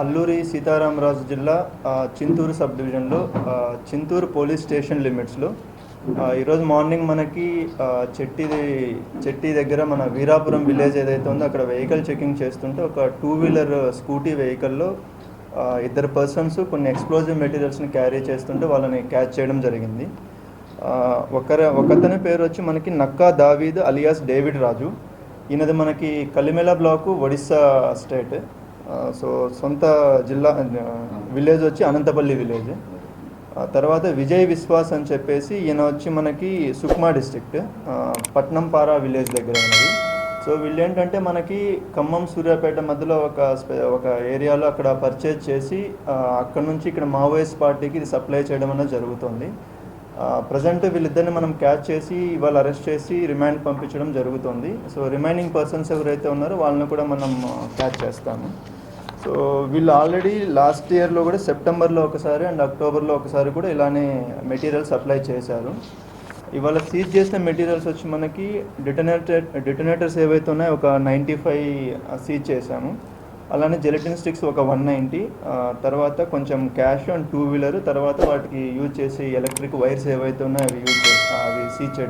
అల్లూరి సీతారామరాజు జిల్లా చింతూరు సబ్ డివిజన్లో Chintur police station లిమిట్స్లో. ఈరోజు మార్నింగ్ మనకి చెట్టిది చెట్టి చెట్టి దగ్గర మన వీరాపురం విలేజ్ ఏదైతే ఉందో అక్కడ వెహికల్ చెకింగ్ చేస్తుంటే ఒక టూ వీలర్ స్కూటీ వెహికల్లో ఇద్దరు పర్సన్స్ కొన్ని ఎక్స్ప్లోజివ్ మెటీరియల్స్ని క్యారీ చేస్తుంటే వాళ్ళని క్యాచ్ చేయడం జరిగింది. ఒకరి ఒకతని పేరు వచ్చి మనకి నక్కా దావీద్ అలియాస్ డేవిడ్ రాజు. ఈయనది మనకి Kalimela block Odisha state. So సొంత జిల్లా విలేజ్ వచ్చి అనంతపల్లి విలేజ్ తర్వాత విజయ్ విశ్వాస్ అని చెప్పేసి ఈయన వచ్చి మనకి సుక్మా డిస్టిక్ట్ పట్నంపారా విలేజ్ దగ్గర ఉన్నది. సో వీళ్ళు ఏంటంటే మనకి ఖమ్మం సూర్యాపేట మధ్యలో ఒక ఒక ఏరియాలో అక్కడ పర్చేజ్ చేసి అక్కడ నుంచి ఇక్కడ మావోయిస్ట్ పార్టీకి ఇది సప్లై చేయడం అనేది జరుగుతుంది. ప్రజెంట్ వీళ్ళిద్దరిని మనం క్యాచ్ చేసి ఇవాళ అరెస్ట్ చేసి రిమాండ్ పంపించడం జరుగుతుంది. సో రిమైనింగ్ పర్సన్స్ ఎవరైతే ఉన్నారో వాళ్ళని కూడా మనం క్యాచ్ చేస్తాము. సో వీళ్ళు ఆల్రెడీ లాస్ట్ ఇయర్లో కూడా సెప్టెంబర్లో ఒకసారి అండ్ అక్టోబర్లో ఒకసారి కూడా ఇలానే మెటీరియల్ సప్లై చేశారు. ఇవాళ సీజ్ చేసిన మెటీరియల్స్ వచ్చి మనకి డిటనేటర్ డిటనేటర్స్ ఏవైతే ఉన్నాయో ఒక నైంటీ ఫైవ్ సీజ్ చేశాము. అలానే జెలటిన్ స్టిక్స్ ఒక వన్ నైంటీ తర్వాత కొంచెం క్యాష్ అండ్ టూ వీలర్ తర్వాత వాటికి యూజ్ చేసే ఎలక్ట్రిక్ వైర్స్ ఏవైతే ఉన్నాయో అవి యూజ్ చేసి అవి సీజ్ చేయడం